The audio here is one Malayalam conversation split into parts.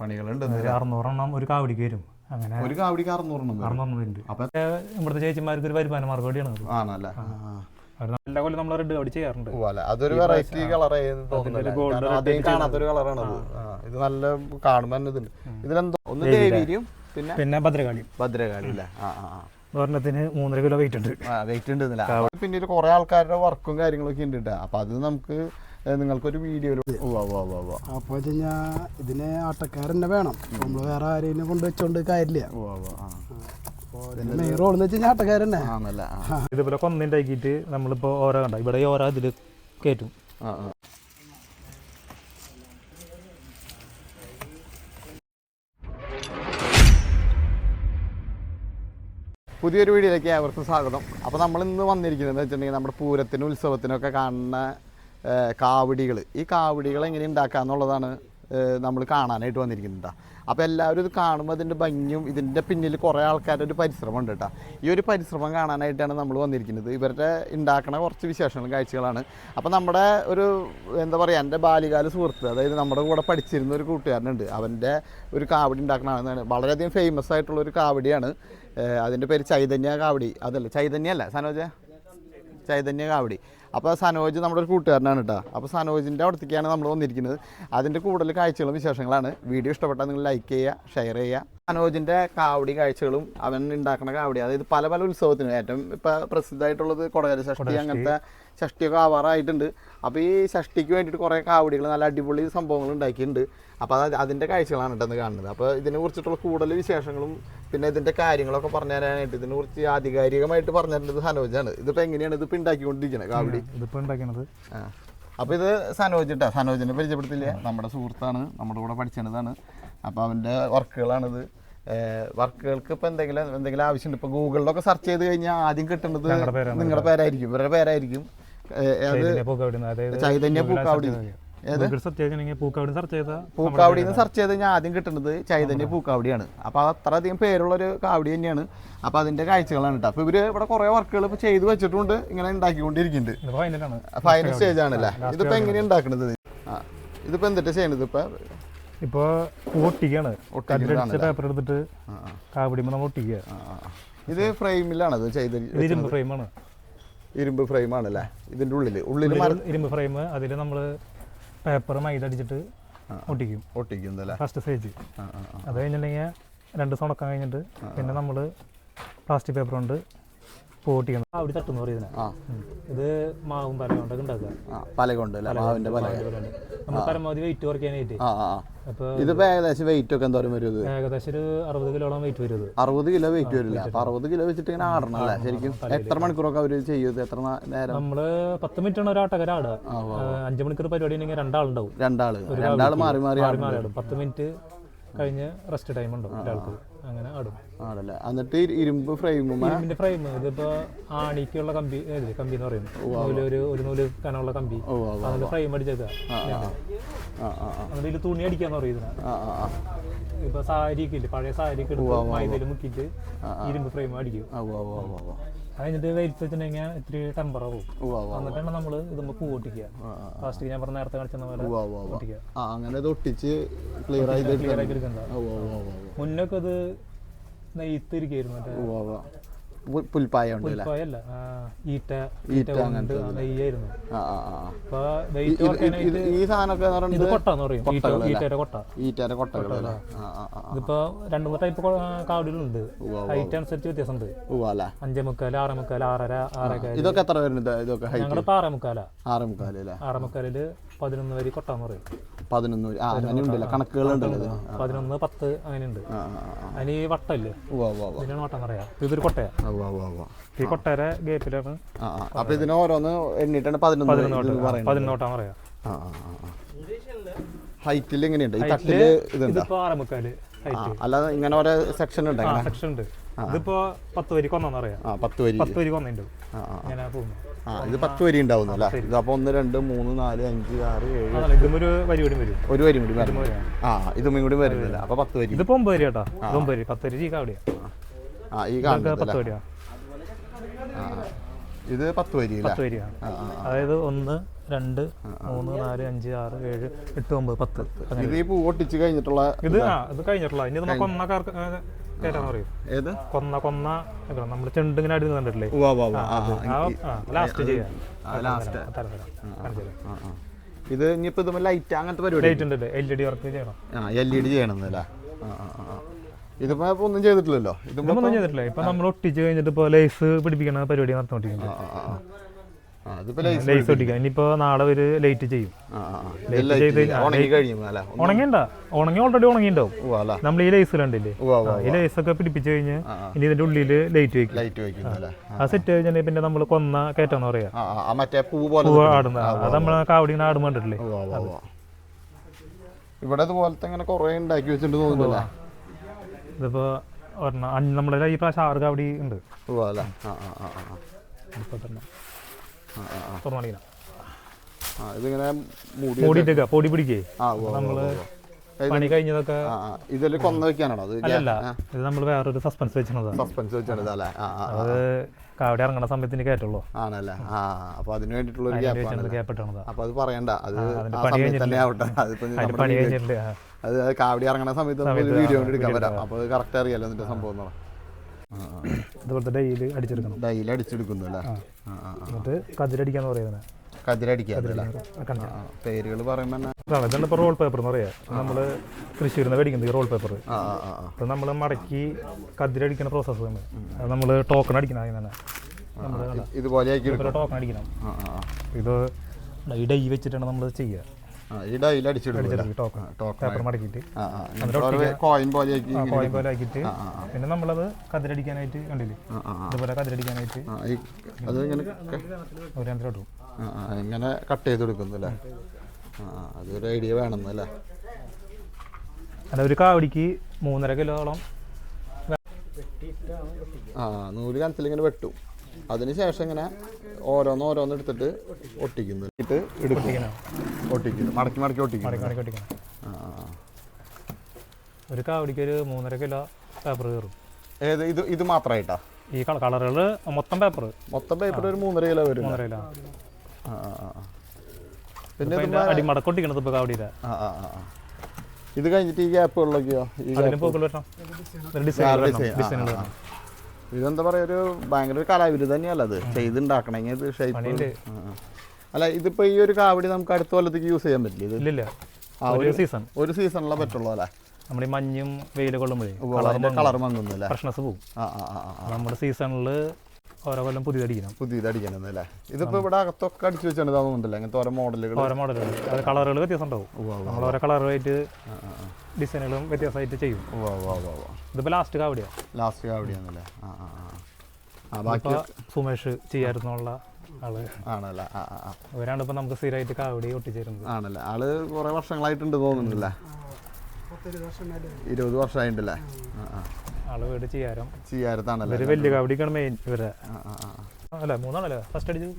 പണികളുണ്ട് ഒരു അറുന്നൂറെണ്ണം ഒരു കാവടിക്ക് വരും. അങ്ങനെ ഒരു കാവടിക്ക് അറുന്നൂറെണ്ണം വരും. അറുന്നൂറെണ്ണം വരുന്നുണ്ട് അപ്പൊ ഏ, ഇവിടുത്തെ ചേച്ചിമാർക്ക് ഒരു വരുമാന മാർഗം ആണല്ലേ? എല്ലാ കൊല്ലം നമ്മൾ റെഡ് കാവടി ചെയ്യാറുണ്ട്. ഓ, അല്ല? അതൊരു വെറൈറ്റി കാണാത്തൊരു കളറാണ് ഇത് നല്ല ഇതിലെന്തോ ഒന്ന് ദേവീരിയും പിന്നെ പിന്നെ ഭദ്രകാളി ഭദ്രകാളി അല്ലേ? ആ ആ ഒരെണ്ണത്തിന് മൂന്നര കിലോ വെയിറ്റ് ഉണ്ട്. വെയിറ്റ് ഉണ്ട് പിന്നെ കുറെ ആൾക്കാരുടെ വർക്കും കാര്യങ്ങളൊക്കെ ഉണ്ട് കേട്ടോ. അപ്പൊ അത് നമുക്ക് നിങ്ങൾക്കൊരു വീഡിയോ അപ്പോൾ ഞാൻ ഇതിനെ ഇതിന് ആട്ടക്കാരന്നെ വേണം. നമ്മൾ വേറെ ആരെയും കൊണ്ട് വെച്ചോണ്ട് കാര്യമില്ല. മെയിൻ വെച്ച് കഴിഞ്ഞാൽ ആട്ടക്കാരന്നെ ആണല്ലേ ആ. ഇതുപോലെ കൊന്നുണ്ടാക്കിയിട്ട് നമ്മളിപ്പോൾ ഓരോ കണ്ട? ഇവിടെ ഓരോ ഇതിൽ കയറ്റും ആ പുതിയൊരു വീഡിയോയിലേക്ക് ഏവർക്കും സ്വാഗതം. അപ്പോൾ നമ്മൾ ഇന്ന് വന്നിരിക്കുന്നത് വെച്ചിട്ടുണ്ടെങ്കിൽ നമ്മുടെ പൂരത്തിനും ഉത്സവത്തിനൊക്കെ കാണുന്ന കാവടികൾ. ഈ കാവടികൾ എങ്ങനെ ഉണ്ടാക്കുക എന്നുള്ളതാണ് നമ്മൾ കാണാനായിട്ട് വന്നിരിക്കുന്നത് അപ്പോൾ എല്ലാവരും ഇത് കാണുമ്പോൾ അതിന്റെ ഭംഗിയും ഇതിന്റെ പിന്നിൽ കുറേ ആൾക്കാരുടെ ഒരു പരിശ്രമം ഉണ്ട് കേട്ടോ ഈ ഒരു പരിശ്രമം കാണാനായിട്ടാണ് നമ്മൾ വന്നിരിക്കുന്നത്. ഇവരുടെ ഉണ്ടാക്കണ കുറച്ച് വിശേഷങ്ങളും കാഴ്ചകളാണ്. അപ്പോൾ നമ്മുടെ ഒരു എന്താ പറയുക എന്റെ ബാല്യകാല സുഹൃത്ത് അതായത് നമ്മുടെ കൂടെ പഠിച്ചിരുന്ന ഒരു കൂട്ടുകാരനുണ്ട്. അവന്റെ ഒരു കാവടി ഉണ്ടാക്കണ ആളാണ് വളരെയധികം ഫേമസ് ആയിട്ടുള്ള ഒരു കാവടിയാണ്. അതിന്റെ പേര് ചൈതന്യ കാവടി. അതല്ല ചൈതന്യ അല്ല സനോജ? ചൈതന്യ കാവടി. അപ്പോൾ സനോജ് നമ്മുടെ ഒരു കൂട്ടുകാരനാണ് കേട്ടോ അപ്പോൾ സനോജിന്റെ അടുത്തേക്കാണ് നമ്മൾ വന്നിരിക്കുന്നത്. അതിന്റെ കൂടുതൽ കാഴ്ചകളും വിശേഷങ്ങളാണ്. വീഡിയോ ഇഷ്ടപ്പെട്ടാൽ നിങ്ങൾ ലൈക്ക് ചെയ്യുക ഷെയർ ചെയ്യുക സനോജിന്റെ കാവടി കാഴ്ചകളും അവൻ ഉണ്ടാക്കുന്ന കാവടി അതായത് പല പല ഉത്സവത്തിനും ഏറ്റവും ഇപ്പോൾ പ്രസിദ്ധമായിട്ടുള്ളത് കൊടകര ഷഷ്ടി അങ്ങനത്തെ ഷഷ്ടിയൊക്കെ ആവാറായിട്ടുണ്ട്. അപ്പോൾ ഈ ഷഷ്ടിക്ക് വേണ്ടിയിട്ട് കുറേ കാവടികൾ നല്ല അടിപൊളി സംഭവങ്ങൾ ഉണ്ടാക്കിയിട്ടുണ്ട്. അപ്പോൾ അത് അതിന്റെ കാഴ്ചകളാണ് കേട്ടോ കാണുന്നത്. അപ്പോൾ ഇതിനെ കുറിച്ചിട്ടുള്ള കൂടുതൽ വിശേഷങ്ങളും പിന്നെ ഇതിന്റെ കാര്യങ്ങളൊക്കെ പറഞ്ഞു തരാനായിട്ട് ഇതിനെ കുറിച്ച് ആധികാരികമായിട്ട് പറഞ്ഞു തരേണ്ടത് സനോജാണ്. ഇതിപ്പോ എങ്ങനെയാണ് ഇതിപ്പോൾ ഉണ്ടാക്കിക്കൊണ്ടിരിക്കുന്നത് കാവടി? ഇതിപ്പോൾ ഉണ്ടാക്കണത്. അപ്പോൾ ഇത് സനോജ് കേട്ടോ സനോജിനെ പരിചയപ്പെടുത്തില്ല. നമ്മുടെ സുഹൃത്താണ്. നമ്മുടെ കൂടെ പഠിച്ചതാണ് അപ്പോൾ അവന്റെ വർക്കുകളാണിത്. വർക്കുകൾക്ക് ഇപ്പോൾ എന്തെങ്കിലും എന്തെങ്കിലും ആവശ്യമുണ്ട്. ഇപ്പോൾ ഗൂഗിളിലൊക്കെ സെർച്ച് ചെയ്ത് കഴിഞ്ഞാൽ ആദ്യം കിട്ടുന്നത് നിങ്ങളുടെ പേരായിരിക്കും. ഇവരുടെ പേരായിരിക്കും. അത് ചൈതന്യ പൂക്കാവടി പൂക്കാവടി സെർച്ച് എന്ന് സെർച്ച് ചെയ്ത് ഞാൻ ആദ്യം കിട്ടുന്നത് ചൈതന്യ പൂക്കാവടിയാണ്. അപ്പോൾ അത്രയധികം പേരുള്ളൊരു കാവടി തന്നെയാണ്. അപ്പോൾ അതിന്റെ കാഴ്ചകളാണ് കേട്ടോ. അപ്പോൾ ഇവർ ഇവിടെ കുറേ വർക്കുകൾ ഇപ്പോൾ ചെയ്തു വെച്ചിട്ടുണ്ട് ഇങ്ങനെ ഉണ്ടാക്കിക്കൊണ്ടിരിക്കുന്നുണ്ട്. ഫൈനൽ സ്റ്റേജ് ആണല്ലേ? ഇതിപ്പോ എങ്ങനെയാ ഉണ്ടാക്കുന്നത് ഇത്? ആ ഇതിപ്പോ എന്തിട്ട് ചെയ്യണത് ഇപ്പൊ? ഇപ്പോൾ ഒട്ടിക്കാണ്. കല്ലിടിച്ച പേപ്പർ എടുത്തിട്ട് ആ, നമ്മൾ ഒട്ടിക്കുക. ഇത് ഫ്രെയിമിലാണ് ചെയ്ത് ഇരുമ്പ് ഫ്രെയിമാണ്. ഇരുമ്പ് ഫ്രെയിം ആണല്ലേ ഇതിന്റെ ഉള്ളിൽ. ഉള്ളിൽ മര- ഇരുമ്പ് ഫ്രെയിം അതിൽ നമ്മൾ പേപ്പർ മൈദ അടിച്ചിട്ട് ഒട്ടിക്കും. ഒട്ടിക്കും ഫസ്റ്റ് സ്റ്റേജ്. അത് കഴിഞ്ഞിട്ടുണ്ടെങ്കിൽ രണ്ട് ദിവസം ഉണക്കാൻ കഴിഞ്ഞിട്ട് പിന്നെ നമ്മൾ പ്ലാസ്റ്റിക് പേപ്പർ കൊണ്ട് പൂട്ടിക്കണം അവിടെ തട്ടെന്ന് പറയുന്നത് ആ. ഇത് മാവും പല കൊണ്ടൊക്കെ ഉണ്ടാക്കുക. ആ പല കൊണ്ട് മാവിന്റെ പല. നമ്മൾ പരമാവധി വെയിറ്റ് കുറയ്ക്കാനായിട്ട് ഇതിപ്പോ ഏകദേശം വെയിറ്റ് ഒക്കെ എന്തോരം വരും ഇത്? ഏകദേശം ഒരു അറുപത് കിലോളം വെയിറ്റ് വരും ഇത്. അറുപത് കിലോ വെയിറ്റ് വരില്ല? അപ്പൊ അറുപത് കിലോ വെച്ചിട്ട് ഇങ്ങനെ ആടണം അല്ലേ? ശരിക്കും എത്ര മണിക്കൂറൊക്കെ അവർ ചെയ്യും എത്ര നേരം? നമ്മൾ പത്ത് മിനിറ്റ് ആണ് ഒരാട്ടകര ആടുക. അഞ്ച് മണിക്കൂർ പരിപാടി ഉണ്ടെങ്കിൽ രണ്ടാളുണ്ടാവും. രണ്ടാൾ. രണ്ടാൾ മാറി മാറി മാറി മാറി ആടും. പത്ത് മിനിറ്റ് കഴിഞ്ഞ് റെസ്റ്റ് ടൈം ഉണ്ടാവും ഒരാൾക്ക്? അങ്ങനെ ആടും. ആണല്ലേ? എന്നിട്ട് ഇരുമ്പ് ഫ്രെയിമും ഇരുമ്പിന്റെ ഫ്രെയിം ഇതിപ്പോ ആണിക്കുള്ള കമ്പി ഏത് കമ്പി എന്ന് നൂൽ ഒരു ഒരു നൂൽ കനമുള്ള കമ്പി. അതിന്റെ ഫ്രെയിം അടിച്ചത് ഇതിൽ തുണി അടിക്കാന്ന് പറയും ഇതിനെ ഇപ്പൊ സാരി ഇല്ലേ? പഴയ സാരിക്ക് എടുത്ത് മൈദയിൽ മുക്കിയിട്ട് ഇരുമ്പ് ഫ്രെയിം അടിക്കും. അത് കഴിഞ്ഞിട്ട് വെയിറ്റ് വെച്ചിട്ടുണ്ടെങ്കിൽ ഇത്തിരി ടെമ്പർ ആവും. എന്നിട്ടാണ് നമ്മൾ ഇതുമ്പോൾ പൂ ഒട്ടിക്കുക പ്ലാസ്റ്റിക് ഞാൻ പറഞ്ഞ നേരത്തെ കാണിച്ചെന്ന പോലെ അങ്ങനെ ഇത് ഒട്ടിച്ച് ക്ലിയർ ആക്കി എടുക്കണ്ട. മുന്നൊക്കെ അത് നെയ്ത്തിരിക്കായിരുന്നു മറ്റേ. പുൽപ്പായ ഉണ്ട് ഈറ്റ ഈറ്റ നെയ്യായിരുന്നു. ഈ സാധനമൊക്കെ ഇത് കൊട്ടാന്ന് പറയും. ഈറ്റയുടെ കൊട്ട. കൊട്ടകൾ ഇതിപ്പോ രണ്ടു മൂന്ന് ടൈപ്പ് കാവടികളുണ്ട് ഹൈറ്റ് അനുസരിച്ച് വ്യത്യാസമുണ്ട്. അഞ്ചേ മുക്കാൽ ആറേ മുക്കാൽ ആറര ആറര ഇതൊക്കെ എത്ര വരുന്നത്? ഇതൊക്കെ ഞങ്ങളിപ്പോ ആറേ മുക്കാലാ. ആറേ മുക്കാൽ ആറേ മുക്കാലിൽ പതിനൊന്ന് വരി കൊട്ടാന്ന് പറയും. പതിനൊന്ന് വരെ. ആ അങ്ങനെ ഉണ്ടല്ലേ കണക്കുകൾ ഉണ്ടല്ലോ ഇത്. ആ പതിനൊന്ന് പത്ത് അങ്ങനെയുണ്ട്. ആ ആ ആ. അതിന് ഈ വട്ടമില്ലേ? ഉവ്വ് ഉവ്വ് ഉവ്വ്. ഇതിനാണ് വട്ടം പറയാ. ഇതൊരു കൊട്ടയാ. ഈ കൊട്ടയുടെ ഗേപ്പിലാണ് അപ്പൊ ഇതിന് ഓരോന്ന് എണ്ണിട്ടാണ് പതിനൊന്ന് ഇത് പറയുന്നത്. പതിനൊന്ന് വട്ടം പറയാ. ഹൈറ്റിൽ എങ്ങനെയുണ്ട്? ഈ തട്ടിൽ ഇതുണ്ട്? അല്ലാതെ ഇങ്ങനെ ഓരോ സെക്ഷൻ ഉണ്ട് സെക്ഷൻ ഉണ്ട്. ഇതിപ്പോ പത്ത് വരി കൊന്നറിയാം ആ പത്ത് വരി. പത്ത് വരി കൊന്നുണ്ട് ഇങ്ങനെ പോകുന്നു. ആ ഇത് പത്ത് വരി ഉണ്ടാവുന്നു അല്ലേ? ഇത് അപ്പൊ ഒന്ന് രണ്ട് മൂന്ന് നാല് അഞ്ച് ആറ് ഏഴ് ഇതും ഒരു വരി കൂടി വരും. ഒരു വരി കൂടി വരും. ആ ഇതും കൂടി വരുന്നില്ല. അപ്പൊ പത്ത് വരി. ഇതിപ്പോ ഒമ്പത് വരി കേട്ടോ. ഒമ്പത് വരി. പത്ത് വരി ആ. ഈ പത്ത് ഇത് പത്ത് വരി പത്ത് വരിയാണ് അതായത് ഒന്ന് രണ്ട് മൂന്ന് നാല് അഞ്ച് ആറ് ഏഴ് എട്ട് ഒമ്പത് പത്ത്. ഇത് ഈ പൂ ഒട്ടിച്ച് കഴിഞ്ഞിട്ടുള്ള ഇത് ആ ഇത് കഴിഞ്ഞിട്ടുള്ള. ഇനി നമുക്ക് കൊന്ന കയറ്റാന്ന് പറയും ഏത്? കൊന്ന കൊന്ന നമ്മൾ ചെണ്ട് ഇങ്ങനെ അടി കണ്ടിട്ടില്ലേ. ലാസ്റ്റ് ചെയ്യാം. ഇത് ഇനിയിപ്പോ ഇതുമ്പോൾ ലൈറ്റ് അങ്ങനത്തെ പരിപാടി ലൈറ്റ് ഉണ്ട് എൽ ഇ ഡി വർക്ക് ചെയ്യണം. ആ എൽ ഇ ഡി ചെയ്യണം അല്ലേ ഇതിപ്പോ ഒന്നും ചെയ്തിട്ടില്ലല്ലോ? ഇതൊന്നും ചെയ്തിട്ടില്ല. ഇപ്പൊ നമ്മൾ ഒട്ടിച്ച് കഴിഞ്ഞിട്ട് ഇപ്പൊ ലൈസ് പിടിപ്പിക്കണ പരിപാടി നടന്നുകൊണ്ടിരിക്കുന്നത് ലേസ് ഒട്ടിക്കാം ഇനിയിപ്പോ നാളെ ഒരു ലൈറ്റ് ചെയ്യും. ഉണങ്ങിണ്ട? ഉണങ്ങി ഓൾറെഡി ഉണങ്ങിണ്ടാവും. നമ്മൾ ഈ ലൈസ് കണ്ടില്ലേ? ഈ ലൈസ് ഒക്കെ പിടിപ്പിച്ചു കഴിഞ്ഞ്. ഇനി ഇതിന്റെ ഉള്ളിൽ ലൈറ്റ് വെക്കും. ആ. സെറ്റ് കഴിഞ്ഞാൽ പിന്നെ നമ്മൾ കൊന്ന കയറ്റാന്ന് പറയാ. പൂവ് ആടുന്ന. അത് നമ്മളെ കാവടി ഇങ്ങനെ ആടും കണ്ടിട്ടില്ലേ. ഇവിടെ ഇതുപോലത്തെ ഇങ്ങനെ കുറെ ഉണ്ടാക്കി വെച്ചിട്ട് തോന്നുന്നില്ല ഇതിപ്പോ നമ്മുടെ ഈ പ്രാവശ്യം ആറ് കാവടി ഉണ്ട്. ഉവ്വ അല്ലേ ഇതിങ്ങനെ മൂടിയിട്ടേക്ക പൊടി പിടിക്കേ. നമ്മൾ പണി കഴിഞ്ഞതൊക്കെ ഇതിൽ കൊന്ന വെക്കാനാണോ അല്ലല്ല ഇത് നമ്മൾ വേറൊരു സസ്പെൻസ് വെച്ചിരുന്നതാ സസ്പെൻസ്. അത് കാവടി ഇറങ്ങണ സമയത്തിന് കയറ്റുള്ളൂ. ആണല്ലേ? ആ അപ്പൊ അതിന് വേണ്ടിയിട്ടുള്ള ഒരു ഗ്യാപ്പ് അപ്പൊ അത് പറയണ്ട. അത് പണി പണി കഴിഞ്ഞിട്ടുണ്ട്. അത് കാവടി ഇറങ്ങണ സമയത്ത് വീഡിയോ എടുക്കാൻ വരാം അപ്പൊ കറക്റ്റ് അറിയാലോ എന്നിട്ട് സംഭവം എന്ന് ഇതുപോലത്തെ ഡെയിലി അടിച്ചെടുക്കണം. ഡൈലി അടിച്ചെടുക്കുന്നു അല്ലേ. എന്നിട്ട് കതിരടിക്കാന്ന് പറയുന്നത് പേരുകൾ പറയുമ്പോൾ ഇതാണ് ഇപ്പോൾ റോൾ പേപ്പർ എന്ന് പറയാ. നമ്മൾ തൃശ്ശൂരിൽ നിന്ന് മേടിക്കുന്നത് ഈ റോൾ പേപ്പർ അത് നമ്മൾ മടക്കി കതിരടിക്കുന്ന പ്രോസസ്സ് തന്നെ അത് നമ്മൾ ടോക്കൺ അടിക്കണം അതിന് തന്നെ. നമ്മൾ ടോക്കൺ അടിക്കണം. ഇത് ഈ ഡൈ വെച്ചിട്ടാണ് നമ്മൾ ചെയ്യുക. ഈ ഡൈലി അടിച്ചെടുക്കും ടോക്കൺ. പേപ്പർ മടക്കിയിട്ട്. കോയിൻ പോലെ ആക്കി ആ കോയം പോലെ ആക്കിയിട്ട് പിന്നെ നമ്മളത് കതിരടിക്കാനായിട്ട് കണ്ടില്ലേ. ഇതുപോലെ കതിരടിക്കാനായിട്ട് അത് ഇങ്ങനെ കട്ട് ചെയ്ത് കൊടുക്കുന്നു അല്ലേ? ആ ആ അതൊരു ഐഡിയ വേണമെന്നല്ലേ അല്ല? ഒരു കാവടിക്ക് മൂന്നര കിലോളം ആ നൂൽ കനത്തിൽ ഇങ്ങനെ വെട്ടും. അതിന് ശേഷം ഇങ്ങനെ ഓരോന്ന് ഓരോന്ന് എടുത്തിട്ട് ഒട്ടിക്കുന്നു. എടുക്കും. ഒട്ടിക്കുന്നു മടക്കി മടക്കി ഒട്ടിക്കുന്നു മടക്കി മടക്കി ഒട്ടിക്കണം ആ ആ, ആ. ഒരു കാവടിക്ക് ഒരു മൂന്നര കിലോ പേപ്പർ കയറും. ഏത്? ഇത് ഇത് മാത്രമായിട്ടാ? ഈ കളറുകൾ മൊത്തം പേപ്പർ മൊത്തം പേപ്പർ ഒരു മൂന്നര കിലോ വരും. മൂന്നര കിലോ. ആ ആ ആ, ആ. പിന്നെ അടിമടക്ക് ഒട്ടിക്കണത് ഇപ്പൊ കാവടിയില്ല ആ ആ ആ ആ. ഇത് കഴിഞ്ഞിട്ട് ഈ ഗ്യാപ്പുകളിലൊക്കെയോ ഈ അതിന് പൂക്കൾ വരണം. design, ആ, ഡിസൈനുകൾ ആ, ആ. ഇതെന്താ പറയാ ഒരു ഭയങ്കര ഒരു കലാവിധി തന്നെയല്ല അത്? ചെയ്തുണ്ടാക്കണമെങ്കിൽ ഇത് ഷേപ്പ് പണിയുണ്ട്. അല്ല ഇതിപ്പോ ഈ ഒരു കാവടി നമുക്ക് അടുത്ത കൊല്ലത്തേക്ക് യൂസ് ചെയ്യാൻ പറ്റില്ല ഇല്ലില്ല. ഒരു സീസൺ ഒരു സീസണിലെ പറ്റുള്ളൂ അല്ലേ? നമ്മൾ ഈ മഞ്ഞും വെയിൽ കൊള്ളുമ്പോഴേ കളർ മങ്ങുന്നില്ല ഫ്രഷ്നസ് പോകും. നമ്മുടെ സീസണിൽ ഓരോ കൊല്ലം പുതിയതടിക്കണം പുതിയത് അടിക്കണം അല്ലേ? ഇതിപ്പോ ഇവിടെ അകത്തൊക്കെ അടിച്ചു വെച്ചാണ് തോന്നുന്നുണ്ടല്ലോ അങ്ങനത്തെ ഓരോ മോഡലുകൾ ഓരോ മോഡലുകൾ അത് കളറുകൾ വ്യത്യാസം ഉണ്ടാവും. നമ്മൾ ഓരോ കളറുമായിട്ട് ഡിസൈനുകളും വ്യത്യാസമായിട്ട് ചെയ്യും. ഇതിപ്പോ ലാസ്റ്റ് കാവടിയാണ് ലാസ്റ്റ് കാവടിയാണല്ലേ? സുമേഷ് ചെയ്യാറുന്നുള്ള ആൾ. ആണല്ലേ? ആ ആ അവരാണ് ഇപ്പം നമുക്ക് സ്ഥിരമായിട്ട് കാവടി ഒട്ടിച്ചേരുന്നത്. ആണല്ലേ? ആൾ കുറെ വർഷങ്ങളായിട്ടുണ്ട് തോന്നുന്നുണ്ടല്ലേ ഇരുപത് വർഷമായിട്ടല്ലേ? ആൾ വീട് ചെയ്യാരം. ചെയ്യാരത്താണല്ലേ? ഇവർ വലിയ കാവടിക്കാണ് മെയിൻ ഇവരെ. അല്ല മൂന്നാണല്ലേ ഫസ്റ്റ് അടിച്ചത്?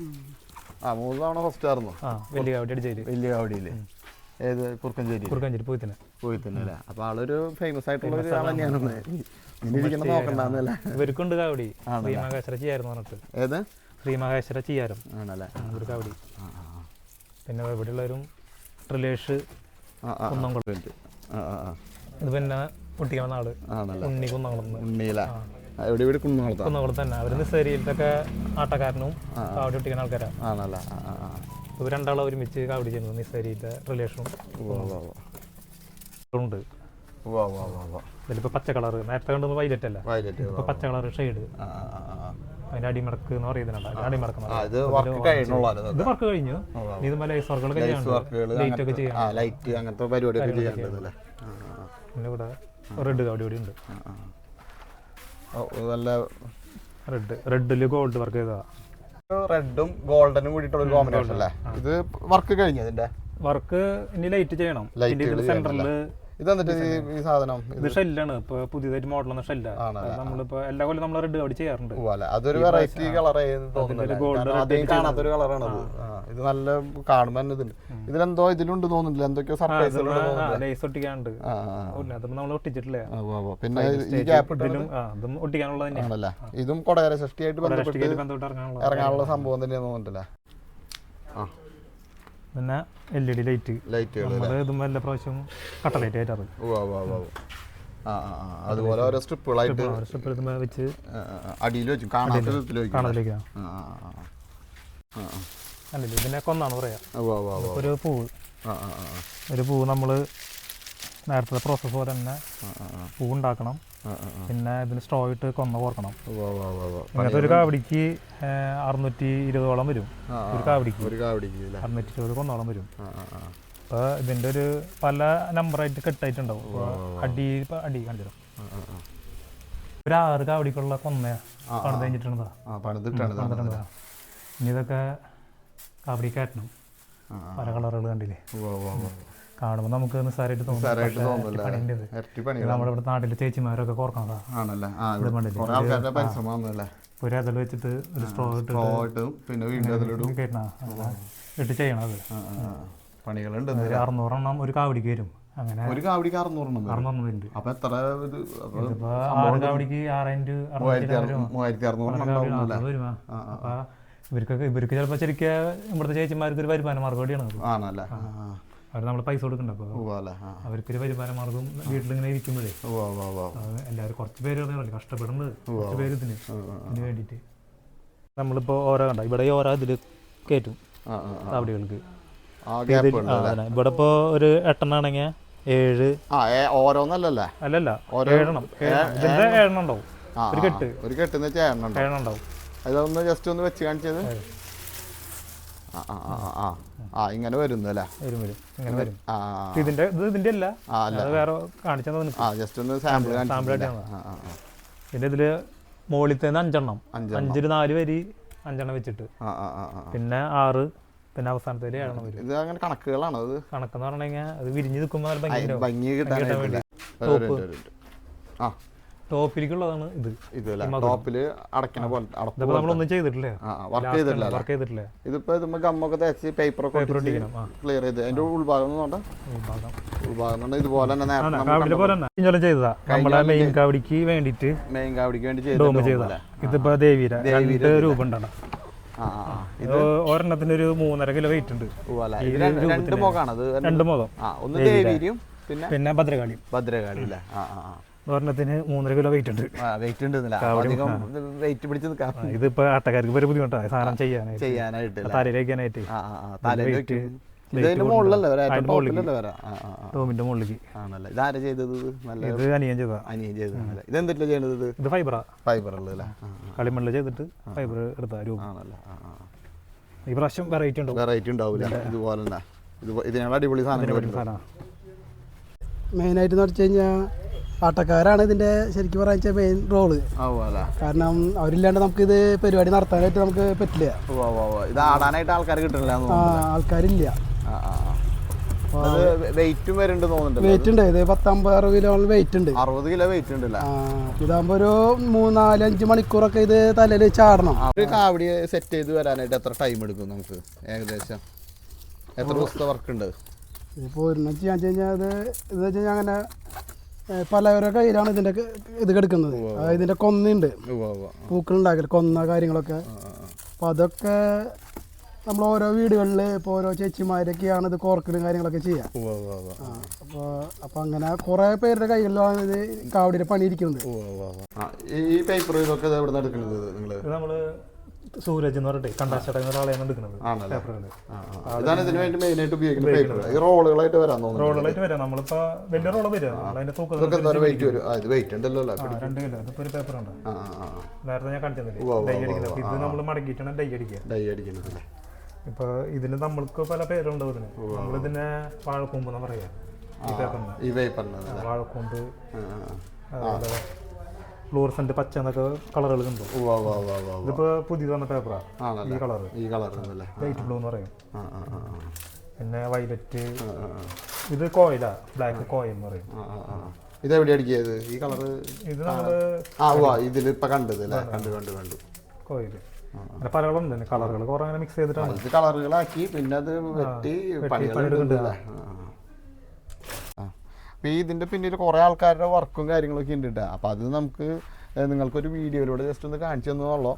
ആ മൂന്ന് തവണ ഫസ്റ്റ് ആയിരുന്നു. ആ വലിയ കാവടി അടിച്ചേര്. വലിയ കാവടിയിൽ. ഏത്? കുറുക്കഞ്ചേരി കുറുക്കഞ്ചേരി പോയി തന്നെ പോയി തന്നെ അല്ലേ അപ്പൊ ആളൊരു ഫേമസ് ആയിട്ടുള്ള ഒരു ആൾ തന്നെയാണ്. ഇരിക്കുന്ന നോക്കണ്ടെന്നല്ലേ ഇവർക്കുണ്ട് കാവടി. ശ്രീമഹേശ്വര ചെയ്യായിരുന്നു പറഞ്ഞിട്ട്. ഏത്? ശ്രീമഹേശ്വര ചെയ്യാറും ആണല്ലേ ഒരു കവടി. പിന്നെ ഇവിടെയുള്ളവരും ട്രിലേഷ് കുന്നംകുളം. ഇത് പിന്നെ ഒട്ടിക്കണ നാട് ഉണ്ണി കുന്നംകുളം ഉണ്ണിയില. എവിടെ? ഇവിടെ കുന്നുകളത്താ? കുന്നംകുളം തന്നെ. അവർ നിസ്സേരിയിലത്തൊക്കെ ആട്ടക്കാരനും കാവടി കുട്ടിക്കുന്ന ആൾക്കാരാണ് ആണല്ലേ? ഇവർ രണ്ടാളും ഒരുമിച്ച് കാവടി ചെയ്യുന്നത് നിസ്സേരിയിലെ റിലേഷനും. ഉണ്ട്. ഇതിലിപ്പോൾ പച്ച കളർ നേരത്തെ കണ്ടത് വൈലറ്റ് അല്ല വയലറ്റ് പച്ച കളർ ഷെയ്ഡ്. അതിന്റെ അടിമടക്ക് എന്ന് പറയുന്നുണ്ട്. അടിമടക്ക് ഇത് വർക്ക് ഇത് കഴിഞ്ഞു. ഇതുമ്പോൾ ലൈസ് വർക്കുകളൊക്കെ ലൈറ്റ് ഒക്കെ ചെയ്യാം ലൈറ്റ് അങ്ങനത്തെ പരിപാടിയൊക്കെ ചെയ്യാനുണ്ടല്ലേ പിന്നെ ഇവിടെ റെഡ് കൂടി ഉണ്ട്. നല്ല റെഡ് റെഡിൽ ഗോൾഡ് വർക്ക് ചെയ്തതാ. റെഡും ഗോൾഡനും കൂടിയിട്ടുള്ള ഒരു കോമ്പിനേഷൻ അല്ലേ? ഇത് വർക്ക് കഴിഞ്ഞതിന്റെ വർക്ക് ഇനി ലൈറ്റ് ചെയ്യണം. സെന്ററിൽ ഇത് എന്നിട്ട് ഈ സാധനം ഇത് ഷെല്ലാണ്. ഇപ്പൊ പുതിയതായിട്ട് മോഡൽ വന്ന ഷെല്ലാണ്. ആണല്ലേ? നമ്മളിപ്പോ എല്ലാ കൊല്ലം നമ്മൾ റെഡ് അടി ചെയ്യാറുണ്ട്. അതൊരു വെറൈറ്റി തോന്നുന്നില്ല. കാണാത്തൊരു കളറാണ് ഇത് നല്ല കാണുമ്പോ തന്നെ ഇതുണ്ട് ഇതിലെന്തോ ഇതിലുണ്ട് തോന്നുന്നില്ല. എന്തൊക്കെയോ സർപ്രൈസ് ലേസ് ഒട്ടിക്കാനുണ്ട്. നമ്മൾ ഒട്ടിച്ചിട്ടില്ലേ. പിന്നെ ഈ ഗ്യാപ്പ് ഇതിലും ആ ഇതും കൊടകര സൃഷ്ടിയായിട്ട് ബന്ധപ്പെട്ട് ഇറങ്ങാനുള്ള സംഭവം തന്നെയാണെന്ന് തോന്നുന്നില്ല. ആ. പിന്നെ എൽ ഇ ഡി ലൈറ്റ് നമ്മൾ ഇതും എല്ലാ പ്രാവശ്യം കട്ട ലൈറ്റ് ആയിട്ടാണ്. അതുപോലെ ഓരോ സ്ട്രിപ്പുകളായിട്ട് സ്ട്രിപ്പ് വെച്ച് അടിയിൽ വെച്ചു കാണതിലേക്ക്. അല്ലല്ലോ ഇതിനെ കൊന്നാണ് പറയാ. ഒരു പൂവ്. ഒരു പൂവ് നമ്മൾ നേരത്തെ പ്രോസസ്സ് പോലെ തന്നെ പൂ ഉണ്ടാക്കണം. പിന്നെ ഇതിന് സ്ട്രോ ഇട്ട് കൊന്ന കോർക്കണം. ഇങ്ങനത്തെ ഒരു കാവടിക്ക് അറുന്നൂറ്റി ഇരുപതോളം വരും. ഒരു കാവടിക്ക്. അറുന്നൂറ്റി ഇരുപത് കൊന്നോളം വരും. അപ്പൊ. അപ്പോൾ ഇതിന്റെ ഒരു പല നമ്പറായിട്ട് കെട്ടായിട്ടുണ്ടാവും. അടി അടി ആ. ഒരു ആറ് കാവടിക്കുള്ള കൊന്ന പണിത് കഴിഞ്ഞിട്ടുണ്ടതാ ഇനി ഇതൊക്കെ കാവടി കയറ്റണം. പല കളറുകൾ കണ്ടില്ലേ. കാണുമ്പോൾ നമുക്ക് നിസ്സാരമായിട്ട് തോന്നും തോന്നുന്നില്ല പണിന്റെ ഇത്. ഇരട്ടി പണി നമ്മുടെ ഇവിടെ നാട്ടിലെ ചേച്ചിമാരൊക്കെ കോർക്കണതാ ഒരു അതിൽ വെച്ചിട്ട് ഒരു സ്ട്രോ ഇട്ട് പിന്നെ വീണ്ടും ഇട്ട്. പണികളുണ്ട് ഒരു അറുന്നൂറെണ്ണം ഒരു കാവടിക്ക് വരും. അങ്ങനെ ഒരു കാവടിക്ക് അറുന്നൂറെണ്ണം വരും. അറുന്നൂറെണ്ണം വരുന്നുണ്ട് അപ്പൊ എത്ര ആറ് കാവടിക്ക് ആറായിരം മൂവായിരത്തി അറു- മൂവായിരത്തി അറുന്നൂറെണ്ണം വരുമാ ഇവർക്കൊക്കെ ഇവർക്ക് ചിലപ്പോൾ ശരിക്കും ഇവിടുത്തെ ചേച്ചിമാർക്ക് ഒരു വരുമാന മാർഗം കൂടിയാണ് ആണല്ലേ. അവർ നമ്മൾ പൈസ കൊടുക്കണ്ട അപ്പോൾ വരുമാനം മാർഗം വീട്ടിൽ അവർക്കൊരു വരുമാന മാർഗം വീട്ടിലിങ്ങനെ ഇരിക്കുമ്പോഴേ എല്ലാവരും കുറച്ച് പേര് ഇറങ്ങുന്നില്ല കഷ്ടപ്പെടുന്നത് കുറച്ച് പേര് ഇതിന് ഇതിന് വേണ്ടിയിട്ട്. നമ്മളിപ്പോൾ ഓരോ കണ്ട? ഇവിടെ ഓരോ ഇതിൽ കയറ്റും ആ ആ ആ. കാവടികൾക്ക് ആ ഗ്യാപ്പ് ഉണ്ട് ആ, അതന്നെ. ഇവിടെ ഇപ്പോൾ ഒരു എട്ടെണ്ണാണെങ്കിൽ ഏഴ്. ഓരോന്നല്ലല്ലേ? അല്ലല്ല ഏഴെണ്ണം. ഏഴെണ്ണം. ഇതിന്റെ ഏഴെണ്ണം ഉണ്ടാവും. ഒരു കെട്ട്. ഒരു കെട്ടെന്ന് വെച്ചാൽ എണ്ണം ഉണ്ട് ഏഴെണ്ണം ഉണ്ടാവും. അതൊന്ന് ജസ്റ്റ് ഒന്ന് വെച്ച് കാണിച്ചത്. ആ ഇങ്ങനെ വരുന്നു അല്ലേ? വരും വരും. ഇങ്ങനെ വരും. ഇതിന്റെ ഇത് ഇതിന്റെ അല്ല. വേറെ ജസ്റ്റ് ഒന്ന് സാമ്പിൾ ആ. പിന്നെ ഇതിൽ മുകളിലത്തെ അഞ്ചെണ്ണം. അഞ്ചിൽ നാല് വരി അഞ്ചെണ്ണം വെച്ചിട്ട്. പിന്നെ ആറ് പിന്നെ അവസാനത്തെ ഏഴെണ്ണം വരും. ഇത് അങ്ങനെ കണക്കുകളാണ് അത്? കണക്കെന്ന് പറഞ്ഞു കഴിഞ്ഞാൽ അത് വിരിഞ്ഞ് നിൽക്കുമ്പോൾ ഭംഗി ഭംഗി വേണ്ടി. ആ. ടോപ്പിലേക്കുള്ളതാണ് ഇത്. ഇത് ടോപ്പിൽ അടക്കണ പോലെ നമ്മളൊന്നും ചെയ്തിട്ടില്ലേ. വർക്ക് ചെയ്തിട്ടില്ല വർക്ക് ചെയ്തിട്ടില്ലേ. ഇതിപ്പോ ഇതുമ്പോ ഗമ്മൊക്കെ തേച്ച് പേപ്പർ ഒക്കെ ക്ലിയർ ചെയ്ത്. അതിന്റെ ഉൾഭാഗം ഉൾഭാഗം. ഇതുപോലെ തന്നെ കാവടിയിലെ പോലെ തന്നെ. ഇഞ്ചോളം ചെയ്തതാ? നമ്മുടെ മെയിൻ കാവടിക്ക് വേണ്ടിട്ട് മെയിൻ കാവടിക്ക് വേണ്ടി ഡോം ചെയ്ത ചെയ്തതാ. ഇതിപ്പോ ദേവീര രണ്ട് രൂപ. ഇത് ഒരെണ്ണത്തിന് ഒരു മൂന്നര കിലോ വെയിറ്റ് ഉണ്ട്. രണ്ട് അത് രണ്ട് മുഖം. പിന്നെ ഭദ്രകാളി ഭദ്രകാളിയും. ഭദ്രകാളി അല്ലേ? ആ ആ. ഒരെണ്ണത്തിന് മൂന്നര കിലോ വെയിറ്റ് ഉണ്ട്. ആ വെയിറ്റ് ഉണ്ട് വെയിറ്റ് പിടിച്ച് ഇതിപ്പോ ആട്ടക്കാർക്ക് ഒരു ബുദ്ധിമുട്ടാണ്. സാധനം ചെയ്യാനായിട്ട്. ചെയ്യാനായിട്ട് തലയിലേക്കാനായിട്ട് വെയിറ്റ് വരാ? വരാ? റൂമിന്റെ മുകളിലേക്ക്. ആണല്ലേ. ഇതാരാ ചെയ്തത് ഇത്? നല്ല ഇത് അനിയൻ ചെയ്തതാ. അനിയൻ ഇത്? ഫൈബറാ. ഫൈബർ. കളിമണ്ണിൽ ചെയ്തിട്ട് ഫൈബർ എടുത്ത രൂപ. ആണല്ലേ. ഈ പ്രാവശ്യം വെറൈറ്റി ഉണ്ടാവും. വെറൈറ്റി ഉണ്ടാവില്ല ഇതുപോലെ ഇതിനുള്ള അടിപൊളി സാധനം മെയിനായിട്ട് എന്ന് വെച്ച് കഴിഞ്ഞാൽ ആട്ടക്കാരാണ് ഇതിന്റെ ശരിക്കും പറയാ മെയിൻ റോൾ കാരണം അവരില്ലാണ്ട് നമുക്ക് ഇത് പരിപാടി നടത്താനായിട്ട് നമുക്ക് പറ്റില്ല. ഇത് ആടാനായിട്ട് ആൾക്കാർ കിട്ടില്ല ആൾക്കാരില്ല. വെയിറ്റും വരുന്നുണ്ട് വെയിറ്റ് ഉണ്ട്. ഇത് പത്തമ്പത് അറുപത് കിലോ വെയിറ്റ് ഉണ്ട്. അറുപത് കിലോ വെയിറ്റ് ഉണ്ട് ഒരു മൂന്നാൽ അഞ്ച് മണിക്കൂറൊക്കെ ഇത് തലയിൽ ചാടണം. ഒരു കാവടി സെറ്റ് ചെയ്ത് വരാനായിട്ട് എത്ര ടൈം എടുക്കും നമുക്ക് ഏകദേശം? എത്ര ദിവസത്തെ വർക്ക് ഉണ്ട്? ഇപ്പോൾ ഒരെണ്ണം ചെയ്യാൻ കഴിഞ്ഞാൽ ഇത് അങ്ങനെ പലവരുടെ കയ്യിലാണ് ഇതിന്റെ ഇത് കിടക്കുന്നത്. അതായത് കൊന്നുണ്ട്. പൂക്കൾ ഉണ്ടാക്കൽ. കൊന്ന കാര്യങ്ങളൊക്കെ. അപ്പോൾ അതൊക്കെ നമ്മൾ ഓരോ വീടുകളിൽ ഇപ്പോൾ ഓരോ ചേച്ചിമാരൊക്കെയാണ് ഇത് കോർക്കലും കാര്യങ്ങളൊക്കെ ചെയ്യുക അപ്പൊ അപ്പൊ. അപ്പോൾ അപ്പോൾ അങ്ങനെ കുറേ പേരുടെ കയ്യിലാണ് ഇത് കാവടിയുടെ പണിയിരിക്കുന്നത് ഈ- പേപ്പർ ഇതൊക്കെ എവിടെ സൂരജ് എന്ന് പറഞ്ഞിട്ട് എന്ന ഒരാളെയാണ് എടുക്കുന്നത്. ഇതാണ് ഇതിന് വേണ്ടി മെയിൻ ആയിട്ട് ഉപയോഗിക്കുന്ന പേപ്പർ ഈ റോളുകളായിട്ട് വരാൻ തോന്നുന്നു. റോളുകളായിട്ട് വരാം. നമ്മളിപ്പോ വലിയ റോൾ വരിക. തൂക്കം വെയിറ്റ് വരും? ഇത് വെയിറ്റ് ഉണ്ടല്ലോ രണ്ട് കിലോ. ഇതിപ്പോ ഒരു പേപ്പർ ഉണ്ട്. നേരത്തെ ഞാൻ ഡൈ അടിക്കുന്നത്. ഇത് നമ്മൾ മടക്കിയിട്ടാണ് ഡൈ അടിക്കുക. ഡൈ അടിക്കുന്നത് ഇപ്പൊ ഇതിന് നമ്മൾക്ക് പല പേരുണ്ട് ഇതിന്. നമ്മളിതിനെ വാഴക്കൂമ്പ് എന്ന് പറയാ. ഈ പേപ്പറിന്. വാഴക്കൂമ്പ്. ഫ്ലൂറസെന്റ് പച്ച എന്നൊക്കെ കളറുകൾ ഉവ്വ്. ഇതിപ്പോ പുതിയത് വന്ന പേപ്പറാ ആണല്ലേ ഈ കളർ ഈ കളർ ലൈറ്റ് ബ്ലൂ എന്ന് പറയും. പിന്നെ വൈലറ്റ്. ഇത് കോയിലാ. ബ്ലാക്ക് കോയിൽ എന്ന് പറയും. ഇത് എവിടെ അടിക്കിയത്? ഈ കളറ് ഇത് നമ്മൾ ആ വാ ഇതിൽ ഇപ്പൊ കണ്ടത് അല്ലേ? കണ്ടു കണ്ടു കണ്ടു. കോയിൽ അങ്ങനെ പലകളുണ്ട് കളറുകൾ കുറെ അങ്ങനെ മിക്സ് ചെയ്തിട്ടാണ്. ഇത് കളറുകളാക്കി പിന്നെ അത് വെട്ടി പണി ആ. അപ്പൊ ഈ ഇതിന്റെ പിന്നിൽ കുറേ ആൾക്കാരുടെ വർക്കും കാര്യങ്ങളൊക്കെ ഉണ്ട് കേട്ടോ അപ്പോൾ അത് നമുക്ക് നിങ്ങൾക്കൊരു വീഡിയോയിലൂടെ ജസ്റ്റ് ഒന്ന് കാണിച്ചു തന്നുള്ളൂ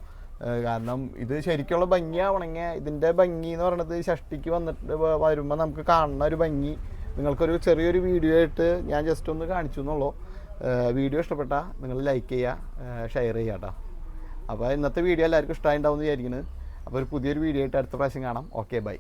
കാരണം ഇത് ശരിക്കുള്ള ഭംഗിയാവണമെങ്കിൽ ഇതിന്റെ ഭംഗി എന്ന് പറയുന്നത് ഷഷ്ടിക്ക് വന്നിട്ട് വരുമ്പോൾ നമുക്ക് കാണുന്ന ഒരു ഭംഗി. നിങ്ങൾക്കൊരു ചെറിയൊരു വീഡിയോ ആയിട്ട് ഞാൻ ജസ്റ്റ് ഒന്ന് കാണിച്ചു എന്നുള്ളൂ വീഡിയോ ഇഷ്ടപ്പെട്ടാൽ നിങ്ങൾ ലൈക്ക് ചെയ്യുക ഷെയർ ചെയ്യുക കേട്ടോ അപ്പോൾ ഇന്നത്തെ വീഡിയോ എല്ലാവർക്കും ഇഷ്ടമായിട്ടുണ്ടാവും എന്ന് വിചാരിക്കുന്നത് അപ്പോൾ ഒരു പുതിയൊരു വീഡിയോ ആയിട്ട് അടുത്ത പ്രാവശ്യം കാണാം. Okay bye